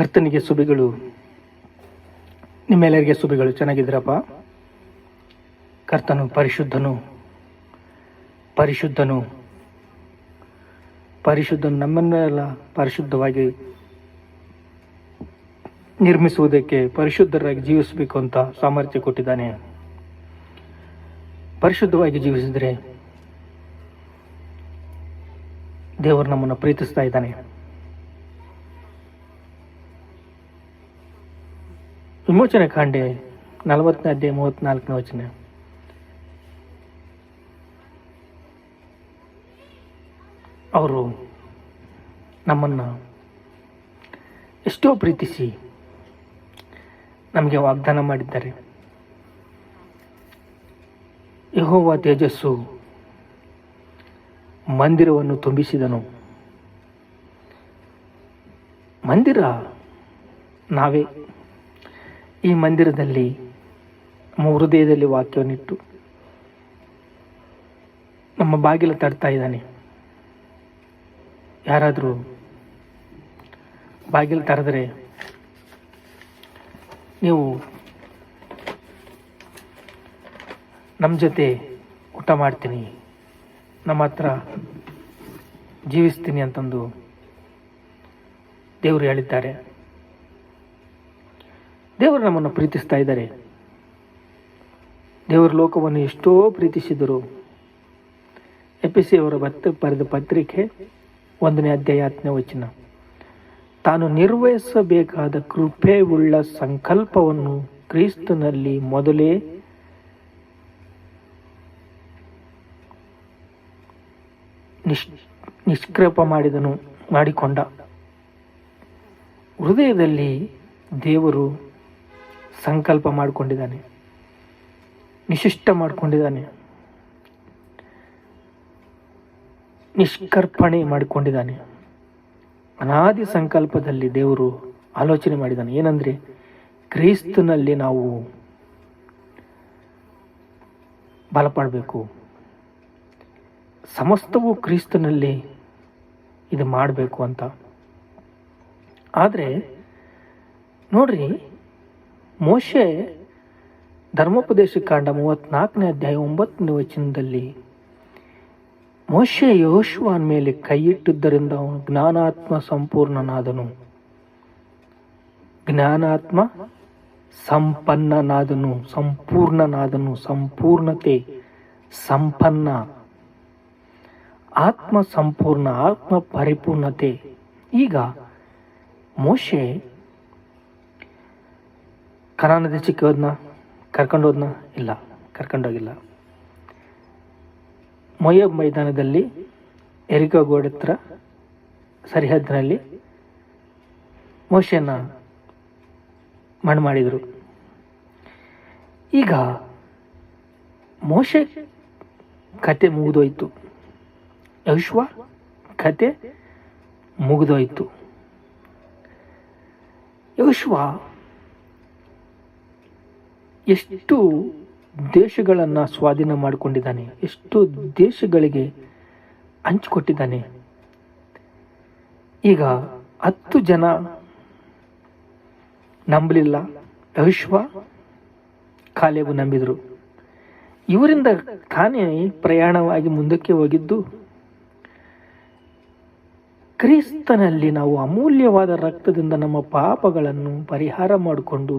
ಕರ್ತನಿಗೆ ಸುಬಿಗಳು. ನಿಮ್ಮೆಲ್ಲರಿಗೆ ಸುಬಿಗಳು ಚೆನ್ನಾಗಿದ್ದೀರಪ್ಪ. ಕರ್ತನು ಪರಿಶುದ್ಧನು. ಪರಿಶುದ್ಧನು. ಪರಿಶುದ್ಧನು ನಮ್ಮನ್ನೆಲ್ಲ ಪರಿಶುದ್ಧವಾಗಿ ನಿರ್ಮಿಸುವುದಕ್ಕೆ ಪರಿಶುದ್ಧರಾಗಿ ಜೀವಿಸಬೇಕು ಅಂತ ಸಾಮರ್ಥ್ಯ ಕೊಟ್ಟಿದ್ದಾನೆ. ಪರಿಶುದ್ಧವಾಗಿ ಜೀವಿಸಿದರೆ ದೇವರು ನಮ್ಮನ್ನು ಪ್ರೀತಿಸ್ತಾ ಇದ್ದಾನೆ. ವಿಮೋಚನೆ ಕಾಂಡೆ ನಲವತ್ತನೇ ಅಧ್ಯಾಯ ಮೂವತ್ನಾಲ್ಕನೇ ವಚನ. ಅವರು ನಮ್ಮನ್ನು ಎಷ್ಟೋ ಪ್ರೀತಿಸಿ ನಮಗೆ ವಾಗ್ದಾನ ಮಾಡಿದ್ದಾರೆ. ಯಹೋವ ತೇಜಸ್ಸು ಮಂದಿರವನ್ನು ತುಂಬಿಸಿದನು. ಮಂದಿರ ನಾವೇ. ಈ ಮಂದಿರದಲ್ಲಿ ಹೃದಯದಲ್ಲಿ ವಾಕ್ಯವನ್ನಿಟ್ಟು ನಮ್ಮ ಬಾಗಿಲು ತಡ್ತಾ ಇದ್ದಾನೆ. ಯಾರಾದರೂ ಬಾಗಿಲು ತರೆದರೆ ನೀವು ನಮ್ಮ ಜೊತೆ ಊಟ ಮಾಡ್ತೀನಿ, ನಮ್ಮ ಹತ್ರ ಜೀವಿಸ್ತೀನಿ ಅಂತಂದು ದೇವರು ಹೇಳಿದ್ದಾರೆ. ದೇವರು ನಮ್ಮನ್ನು ಪ್ರೀತಿಸ್ತಾ ಇದ್ದಾರೆ. ದೇವರ ಲೋಕವನ್ನು ಎಷ್ಟೋ ಪ್ರೀತಿಸಿದರು. ಎ ಸಿ ಅವರ ಬತ್ತ ಬರೆದ ಪತ್ರಿಕೆ ಒಂದನೇ ಅಧ್ಯಾಯ ಹತ್ತನೇ ವಚನ. ತಾನು ನಿರ್ವಹಿಸಬೇಕಾದ ಕೃಪೆ ಉಳ್ಳ ಸಂಕಲ್ಪವನ್ನು ಕ್ರಿಸ್ತನಲ್ಲಿ ಮೊದಲೇ ನಿಶ್, ನಿಷ್ಕ್ರಪ ಮಾಡಿದನು, ಮಾಡಿಕೊಂಡ. ಹೃದಯದಲ್ಲಿ ದೇವರು ಸಂಕಲ್ಪ ಮಾಡಿಕೊಂಡಿದ್ದಾನೆ. ನಿಶಿಷ್ಟ ಮಾಡಿಕೊಂಡಿದ್ದಾನೆ. ನಿಷ್ಕರ್ಪಣೆ ಮಾಡಿಕೊಂಡಿದ್ದಾನೆ. ಅನಾದಿ ಸಂಕಲ್ಪದಲ್ಲಿ ದೇವರು ಆಲೋಚನೆ ಮಾಡಿದ್ದಾನೆ. ಏನಂದ್ರೆ, ಕ್ರಿಸ್ತನಲ್ಲಿ ನಾವು ಬಲಪಡಬೇಕು. ಸಮಸ್ತವು ಕ್ರಿಸ್ತನಲ್ಲಿ ಇದು ಮಾಡಬೇಕು ಅಂತ. ಆದರೆ, ನೋಡ್ರಿ ಮೋಶೆ ಧರ್ಮೋಪದೇಶ ಕಾಂಡ ಮೂವತ್ನಾಲ್ಕನೇ ಅಧ್ಯಾಯ ಒಂಬತ್ತನೇ ವಚನದಲ್ಲಿ, ಮೋಶೆ ಯೋಶುವಾನ್ ಮೇಲೆ ಕೈಯಿಟ್ಟಿದ್ದರಿಂದ ಅವನು ಜ್ಞಾನಾತ್ಮ ಸಂಪೂರ್ಣನಾದನು. ಜ್ಞಾನಾತ್ಮ ಸಂಪನ್ನನಾದನು, ಸಂಪೂರ್ಣನಾದನು, ಸಂಪೂರ್ಣತೆ ಸಂಪನ್ನ. ಆತ್ಮ ಸಂಪೂರ್ಣ, ಆತ್ಮ ಪರಿಪೂರ್ಣತೆ. ಈಗ ಮೋಶೆ ಕನಾನ ದೇಶಕ್ಕೆ ಹೋದ್ನ? ಕರ್ಕೊಂಡೋದ್ನ ಇಲ್ಲ, ಕರ್ಕೊಂಡೋಗಿಲ್ಲ. ಮೊಯಬ್ ಮೈದಾನದಲ್ಲಿ ಎರಿಕೋ ಗೋಡ್ ಹತ್ರ, ಸರಿಹದ್ದಿನಲ್ಲಿ ಮೋಶೆಯನ್ನು ಮಣ್ಣು ಮಾಡಿದರು. ಈಗ ಮೋಶೆ ಕತೆ ಮುಗಿದೋಯ್ತು. ಯಶ್ವ ಕತೆ ಮುಗಿದೋಯ್ತು. ಯಶ್ವ ಎಷ್ಟು ದೇಶಗಳನ್ನು ಸ್ವಾಧೀನ ಮಾಡಿಕೊಂಡಿದ್ದಾನೆ, ಎಷ್ಟು ದೇಶಗಳಿಗೆ ಹಂಚಿಕೊಟ್ಟಿದ್ದಾನೆ. ಈಗ ಹತ್ತು ಜನ ನಂಬಲಿಲ್ಲ ಅವಿಶ್ವ ಕಾಲೇಬು ನಂಬಿದರು. ಇವರಿಂದ ತಾನೇ ಪ್ರಯಾಣವಾಗಿ ಮುಂದಕ್ಕೆ ಹೋಗಿದ್ದು. ಕ್ರಿಸ್ತನಲ್ಲಿ ನಾವು ಅಮೂಲ್ಯವಾದ ರಕ್ತದಿಂದ ನಮ್ಮ ಪಾಪಗಳನ್ನು ಪರಿಹಾರ ಮಾಡಿಕೊಂಡು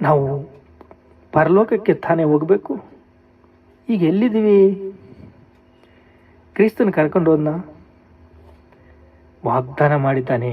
ನಾವು ಪರಲೋಕಕ್ಕೆ ತಾನೇ ಹೋಗಬೇಕು? ಈಗ ಎಲ್ಲಿದ್ದೀವಿ? ಕ್ರಿಸ್ತನ ಕರ್ಕೊಂಡು ಹೋದ್ನ? ವಾಗ್ದಾನ ಮಾಡಿದ್ದಾನೆ.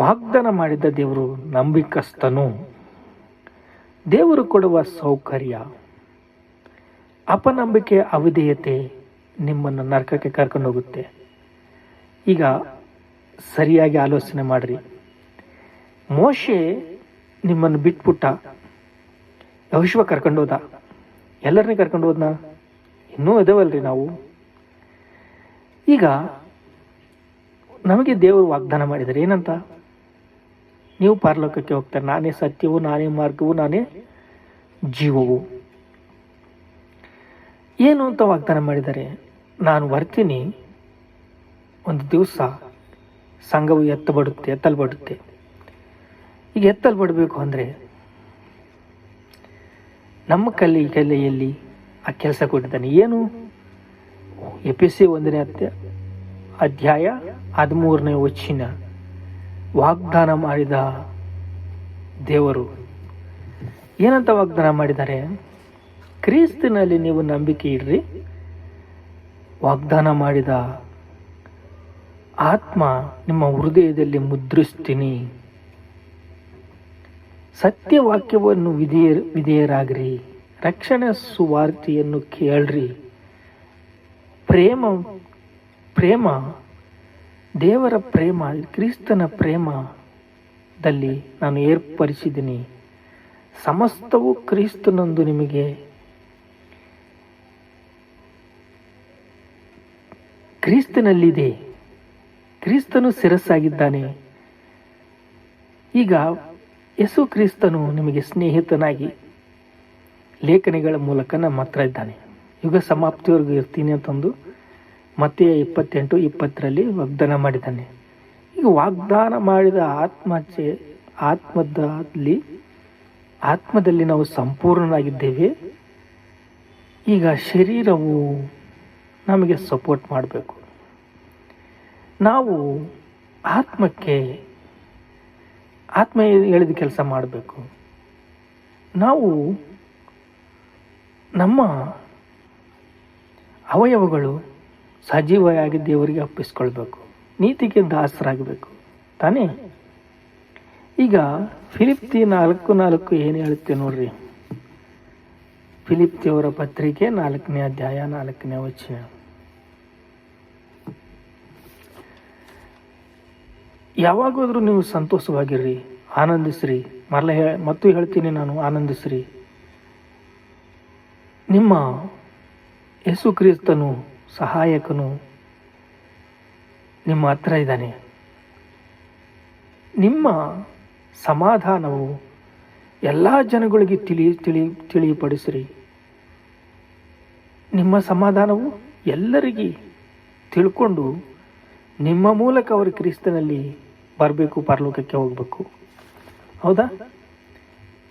ವಾಗ್ದಾನ ಮಾಡಿದ್ದ ದೇವರು ನಂಬಿಕಸ್ತನು ದೇವರು ಕೊಡುವ ಸೌಕರ್ಯ, ಅಪನಂಬಿಕೆ, ಅವಿಧೇಯತೆ ನಿಮ್ಮನ್ನು ನರಕಕ್ಕೆ ಕರ್ಕೊಂಡು ಹೋಗುತ್ತೆ. ಈಗ ಸರಿಯಾಗಿ ಆಲೋಚನೆ ಮಾಡ್ರಿ. ಮೋಶೆ ನಿಮ್ಮನ್ನು ಬಿಟ್ಬಿಟ್ಟ. ಯೌಶ್ವ ಕರ್ಕೊಂಡು ಹೋದ ಎಲ್ಲರನ್ನೇ ಕರ್ಕೊಂಡು ಹೋದ್ನ ಇನ್ನೂ ಇದಾವಲ್ರಿ ನಾವು? ಈಗ, ನಮಗೆ ದೇವರು ವಾಗ್ದಾನ ಮಾಡಿದರೆ ಏನಂತ? ನೀವು ಪಾರ್ಲೋಕಕ್ಕೆ ಹೋಗ್ತಾರೆ. ನಾನೇ ಸತ್ಯವು, ನಾನೇ ಮಾರ್ಗವು, ನಾನೇ ಜೀವವು. ಏನು ಅಂತ ವಾಗ್ದಾನ ಮಾಡಿದರೆ, ನಾನು ಬರ್ತೀನಿ. ಒಂದು ದಿವಸ ಸಂಘವು ಎತ್ತಬಡುತ್ತೆ, ಎತ್ತಲ್ಪಡುತ್ತೆ. ಈಗ ಎತ್ತಲ್ಪಡಬೇಕು ಅಂದರೆ ನಮ್ಮ ಕಲ್ಲಿ ಕಲೆಯಲ್ಲಿ ಆ ಕೆಲಸ ಕೊಟ್ಟಿದ್ದಾನೆ. ಏನು? ಎ ಪಿ ಸಿ ಒಂದನೇ ಅತ್ಯ ಅಧ್ಯಾಯ ಹದಿಮೂರನೇ ವಚನ. ವಾಗ್ದಾನ ಮಾಡಿದ ದೇವರು. ಏನಂತ ವಾಗ್ದಾನ ಮಾಡಿದ್ದಾರೆ? ಕ್ರಿಸ್ತನಲ್ಲಿ ನೀವು ನಂಬಿಕೆ ಇಡ್ರಿ. ವಾಗ್ದಾನ ಮಾಡಿದ ಆತ್ಮ ನಿಮ್ಮ ಹೃದಯದಲ್ಲಿ ಮುದ್ರಿಸ್ತೀನಿ. ಸತ್ಯವಾಕ್ಯವನ್ನು ವಿಧೇಯ ವಿಧೇಯರಾಗ್ರಿ. ರಕ್ಷಣೆ ಸುವಾರ್ತೆಯನ್ನು ಕೇಳ್ರಿ. ಪ್ರೇಮ ಪ್ರೇಮ, ದೇವರ ಪ್ರೇಮ, ಕ್ರಿಸ್ತನ ಪ್ರೇಮದಲ್ಲಿ ನಾನು ಏರ್ಪಡಿಸಿದ್ದೀನಿ. ಸಮಸ್ತವು ಕ್ರಿಸ್ತನೊಂದು ನಿಮಗೆ. ಕ್ರಿಸ್ತನಲ್ಲಿದೆ. ಕ್ರಿಸ್ತನು ಶಿರಸ್ಸಾಗಿದ್ದಾನೆ. ಈಗ ಯೇಸು ಕ್ರಿಸ್ತನು ನಿಮಗೆ ಸ್ನೇಹಿತನಾಗಿ ಲೇಖನಿಗಳ ಮೂಲಕ ನಮ್ಮ ಹತ್ರ ಇದ್ದಾನೆ. ಯುಗ ಸಮಾಪ್ತಿವರೆಗೂ ಇರ್ತೀನಿ ಅಂತಂದು ಮತ್ತೆ ಇಪ್ಪತ್ತೆಂಟು, ಇಪ್ಪತ್ತರಲ್ಲಿ ವಾಗ್ದಾನ ಮಾಡಿದ್ದಾನೆ. ಈಗ ವಾಗ್ದಾನ ಮಾಡಿದ ಆತ್ಮಚೆ, ಆತ್ಮದಲ್ಲಿ ಆತ್ಮದಲ್ಲಿ ನಾವು ಸಂಪೂರ್ಣನಾಗಿದ್ದೇವೆ. ಈಗ ಶರೀರವು ನಮಗೆ ಸಪೋರ್ಟ್ ಮಾಡಬೇಕು. ನಾವು ಆತ್ಮಕ್ಕೆ ಆತ್ಮ ಹೇಳಿದ ಕೆಲಸ ಮಾಡಬೇಕು. ನಾವು ನಮ್ಮ ಅವಯವಗಳು ಸಜೀವವಾಗಿ ದೇವರಿಗೆ ಅಪ್ಪಿಸ್ಕೊಳ್ಬೇಕು ನೀತಿಗೆ ದಾಸರಾಗಬೇಕು. ತಾನೇ? ಈಗ ಫಿಲಿಪ್ತಿ ನಾಲ್ಕು ನಾಲ್ಕು ಏನು ಹೇಳುತ್ತೆ ನೋಡ್ರಿ. ಫಿಲಿಪ್ತಿಯವರ ಪತ್ರಿಕೆ ನಾಲ್ಕನೇ ಅಧ್ಯಾಯ ನಾಲ್ಕನೇ ವಚನ. ಯಾವಾಗಾದ್ರೂ ನೀವು ಸಂತೋಷವಾಗಿರ್ರಿ, ಆನಂದಿಸ್ರಿ. ಮರಲ ಮತ್ತು ಹೇಳ್ತೀನಿ ನಾನು, ಆನಂದಿಸ್ರಿ. ನಿಮ್ಮ ಯೇಸು ಕ್ರಿಸ್ತನು ಸಹಾಯಕನು. ನಿಮ್ಮ ಹತ್ರ ಇದ್ದಾನೆ. ನಿಮ್ಮ ಸಮಾಧಾನವು ಎಲ್ಲ ಜನಗಳಿಗೆ ತಿಳಿ ತಿಳಿ ತಿಳಿಪಡಿಸ್ರಿ ನಿಮ್ಮ ಸಮಾಧಾನವು ಎಲ್ಲರಿಗೆ ತಿಳ್ಕೊಂಡು ನಿಮ್ಮ ಮೂಲಕ ಅವರು ಕ್ರಿಸ್ತನಲ್ಲಿ ಬರಬೇಕು, ಪರಲೋಕಕ್ಕೆ ಹೋಗಬೇಕು. ಹೌದಾ?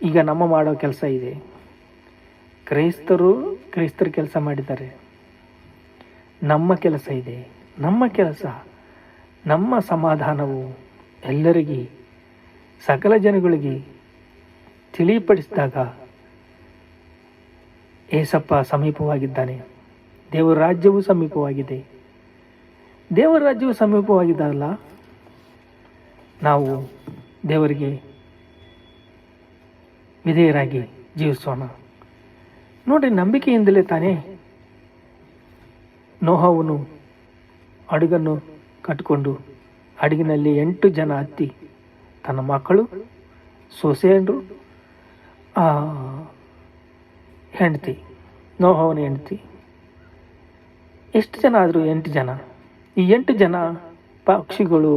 ಈಗ ನಮ್ಮ ಮಾಡೋ ಕೆಲಸ ಇದೆ. ಕ್ರೈಸ್ತರು ಕ್ರೈಸ್ತರು ಕೆಲಸ ಮಾಡಿದ್ದಾರೆ. ನಮ್ಮ ಕೆಲಸ ಇದೆ. ನಮ್ಮ ಕೆಲಸ, ನಮ್ಮ ಸಮಾಧಾನವು ಎಲ್ಲರಿಗೆ, ಸಕಲ ಜನಗಳಿಗೆ ತಿಳಿಪಡಿಸಿದಾಗ ಏಸಪ್ಪ ಸಮೀಪವಾಗಿದ್ದಾನೆ. ದೇವರ ರಾಜ್ಯವು ಸಮೀಪವಾಗಿದೆ. ದೇವರ ರಾಜ್ಯವು ಸಮೀಪವಾಗಿದ್ದಲ್ಲ ನಾವು ದೇವರಿಗೆ ವಿಧೇಯರಾಗಿ ಜೀವಿಸೋಣ. ನೋಡಿ ನಂಬಿಕೆಯಿಂದಲೇ ತಾನೇ ನೋಹವನ್ನು ಅಡುಗನ್ನು ಕಟ್ಟಿಕೊಂಡು ಅಡುಗಿನಲ್ಲಿ ಎಂಟು ಜನ ಹತ್ತಿ ತನ್ನ ಮಕ್ಕಳು ಸೊಸೆಯಂಡ್ರು ಆ, ಹೆಂಡತಿ ನೋಹವನ ಹೆಂಡತಿ. ಎಷ್ಟು ಜನ ಆದರೂ ಎಂಟು ಜನ. ಈ ಎಂಟು ಜನ ಪಕ್ಷಿಗಳು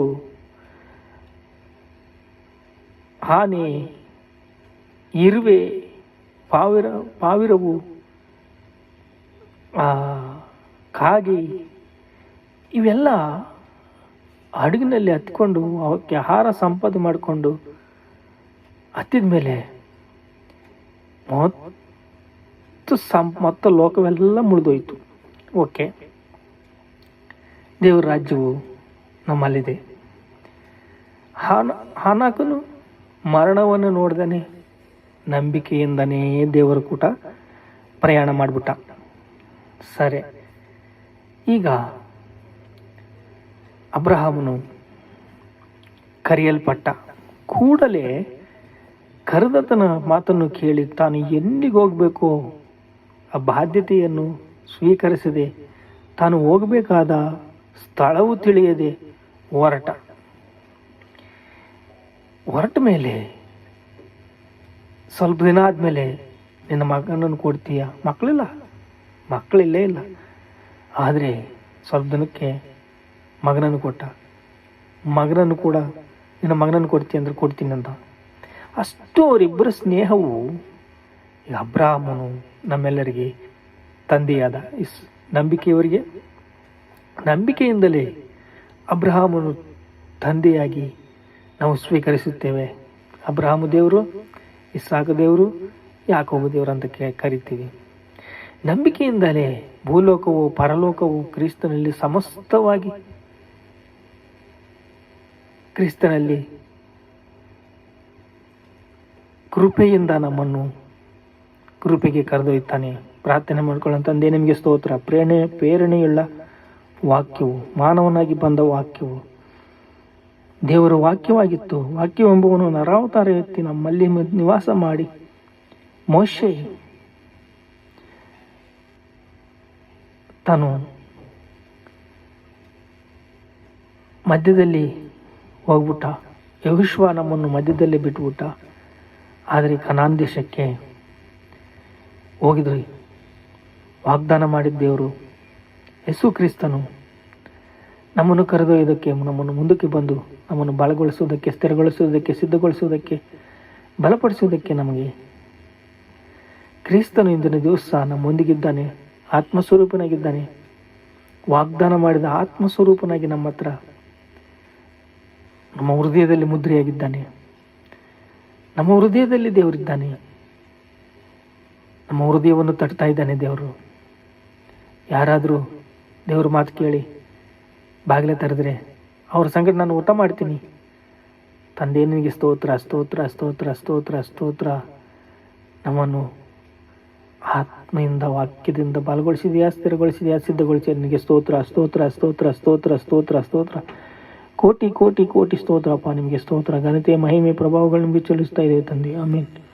ಆನೆ ಇರುವೆ, ಪಾವಿರ, ಪಾವಿರವು ಕಾಗೆ, ಇವೆಲ್ಲ ಹಡಗಿನಲ್ಲಿ ಹತ್ಕೊಂಡು ಅವಕ್ಕೆ ಆಹಾರ ಸಂಪಾದನೆ ಮಾಡಿಕೊಂಡು ಹತ್ತಿದ ಮೇಲೆ ಮತ್ತು ಸಂ ಮತ್ತು ಲೋಕವೆಲ್ಲ ಮುಳಿದೋಯ್ತು. ಓಕೆ. ದೇವರ ರಾಜ್ಯವು ನಮ್ಮಲ್ಲಿದೆ. ಹಾನ, ಹಾನಾಕನು ಮರಣವನ್ನು ನೋಡ್ದೇ ನಂಬಿಕೆಯಿಂದನೇ ದೇವರ ಕೂಟ ಪ್ರಯಾಣ ಮಾಡಿಬಿಟ್ಟ. ಸರಿ. ಈಗ ಅಬ್ರಹಾಮನು ಕರೆಯಲ್ಪಟ್ಟ ಕೂಡಲೇ ಕರೆದತನ ಮಾತನ್ನು ಕೇಳಿ ತಾನು ಎಲ್ಲಿಗೆ ಹೋಗಬೇಕು? ಆ ಬಾಧ್ಯತೆಯನ್ನು ಸ್ವೀಕರಿಸದೆ. ತಾನು ಹೋಗಬೇಕಾದ ಸ್ಥಳವು ತಿಳಿಯದೆ ಹೊರಟ. ಹೊರಟ ಮೇಲೆ, ಸ್ವಲ್ಪ ದಿನ ಆದಮೇಲೆ, ನಿನ್ನ ಮಗನನ್ನು ಕೊಡ್ತೀಯ? ಮಕ್ಕಳಿಲ್ಲ. ಮಕ್ಕಳಿಲ್ಲೇ ಇಲ್ಲ. ಆದರೆ ಸ್ವಲ್ಪ ದಿನಕ್ಕೆ ಮಗನನ್ನು ಕೊಟ್ಟ. ಮಗನನ್ನು ಕೂಡ ನಿನ್ನ ಮಗನನ್ನು ಕೊಡ್ತೀಯ ಅಂದ್ರೆ ಕೊಡ್ತೀನಿ ಅಂತ. ಅಷ್ಟು ಅವರಿಬ್ಬರ ಸ್ನೇಹವು ಈಗ ಅಬ್ರಾಹ್ಮನು ನಮ್ಮೆಲ್ಲರಿಗೆ ತಂದೆಯಾದ ಇಸ್ ನಂಬಿಕೆಯವರಿಗೆ. ನಂಬಿಕೆಯಿಂದಲೇ ಅಬ್ರಹಾಮನು ತಂದೆಯಾಗಿ ನಾವು ಸ್ವೀಕರಿಸುತ್ತೇವೆ. ಅಬ್ರಹಾಮ ದೇವರು, ಇಸ್ಸಾಕ ದೇವರು, ಯಾಕೋಬ ದೇವರು ಅಂತ ಕರಿತೀವಿ. ನಂಬಿಕೆಯಿಂದಲೇ ಭೂಲೋಕವು, ಪರಲೋಕವು ಕ್ರಿಸ್ತನಲ್ಲಿ ಸಮಸ್ತವಾಗಿ ಕ್ರಿಸ್ತನಲ್ಲಿ ಕೃಪೆಯಿಂದ ನಮ್ಮನ್ನು ಕೃಪೆಗೆ ಕರೆದೊಯ್ತಾನೆ ಪ್ರಾರ್ಥನೆ ಮಾಡ್ಕೊಳ್ಳೋ ತಂದೆ, ನಿಮಗೆ ಸ್ತೋತ್ರ. ಪ್ರೇರಣೆ, ಪ್ರೇರಣೆಯುಳ್ಳ ವಾಕ್ಯವು, ಮಾನವನಾಗಿ ಬಂದ ವಾಕ್ಯವು. ದೇವರ ವಾಕ್ಯವಾಗಿತ್ತು. ವಾಕ್ಯವೆಂಬುವನು ನರಾವತಾರ ಎತ್ತಿ ನಮ್ಮಲ್ಲಿ ನಿವಾಸ ಮಾಡಿ. ಮೋಶೆ ತಾನು ಮಧ್ಯದಲ್ಲಿ ಹೋಗ್ಬಿಟ್ಟ. ಯಹುಶ್ವ ನಮ್ಮನ್ನು ಮಧ್ಯದಲ್ಲಿ ಬಿಟ್ಬಿಟ್ಟ ಆದರೆ ಕನಾನ್ ದೇಶಕ್ಕೆ ಹೋಗಿದ್ರಿ. ವಾಗ್ದಾನ ಮಾಡಿದ ದೇವರು ಯೇಸು ಕ್ರಿಸ್ತನು. ನಮ್ಮನ್ನು ಕರೆದೊಯ್ಯೋದಕ್ಕೆ ನಮ್ಮನ್ನು ಮುಂದಕ್ಕೆ ಬಂದು ನಮ್ಮನ್ನು ಬಲಗೊಳಿಸುವುದಕ್ಕೆ, ಸ್ಥಿರಗೊಳಿಸುವುದಕ್ಕೆ, ಸಿದ್ಧಗೊಳಿಸುವುದಕ್ಕೆ, ಬಲಪಡಿಸುವುದಕ್ಕೆ ನಮಗೆ ಕ್ರಿಸ್ತನು ಇಂದಿನ ದಿವಸ ನಮ್ಮೊಂದಿಗಿದ್ದಾನೆ, ಆತ್ಮಸ್ವರೂಪನಾಗಿದ್ದಾನೆ, ವಾಗ್ದಾನ ಮಾಡಿದ ಆತ್ಮಸ್ವರೂಪನಾಗಿ ನಮ್ಮ ಹತ್ರ, ನಮ್ಮ ಹೃದಯದಲ್ಲಿ ಮುದ್ರೆಯಾಗಿದ್ದಾನೆ. ನಮ್ಮ ಹೃದಯದಲ್ಲಿ ದೇವರಿದ್ದಾನೆ. ನಮ್ಮ ಹೃದಯವನ್ನು ತಟ್ತಾ ಇದ್ದಾನೆ ದೇವರು. ಯಾರಾದರೂ ದೇವ್ರ ಮಾತು ಕೇಳಿ ಬಾಗಿಲ ತೆರೆದ್ರೆ ಅವ್ರ ಸಂಗಡ ನಾನು ಊಟ ಮಾಡ್ತೀನಿ. ತಂದೆ ನಿನಗೆ ಸ್ತೋತ್ರ ಸ್ತೋತ್ರ ಸ್ತೋತ್ರ ಸ್ತೋತ್ರ ಸ್ತೋತ್ರ. ನಮ್ಮನ್ನು ಆತ್ಮೆಯಿಂದ ವಾಕ್ಯದಿಂದ ಬಲಗೊಳಿಸಿದೆಯಾ, ಸ್ಥಿರಗೊಳಿಸಿದೆಯಾ ಸಿದ್ಧಗೊಳಿಸಿ ನಿನಗೆ ಸ್ತೋತ್ರ ಸ್ತೋತ್ರ ಸ್ತೋತ್ರ ಸ್ತೋತ್ರ ಸ್ತೋತ್ರ ಸ್ತೋತ್ರ. ಕೋಟಿ ಕೋಟಿ ಕೋಟಿ ಸ್ತೋತ್ರಪ್ಪ, ನಿಮಗೆ ಸ್ತೋತ್ರ. ಘನತೆ ಮಹಿಮೆ, ಪ್ರಭಾವಗಳು ನಿಮಗೆ ಚಲಿಸ್ತಾ ಇದೆ ತಂದೆ. ಆಮೇಲೆ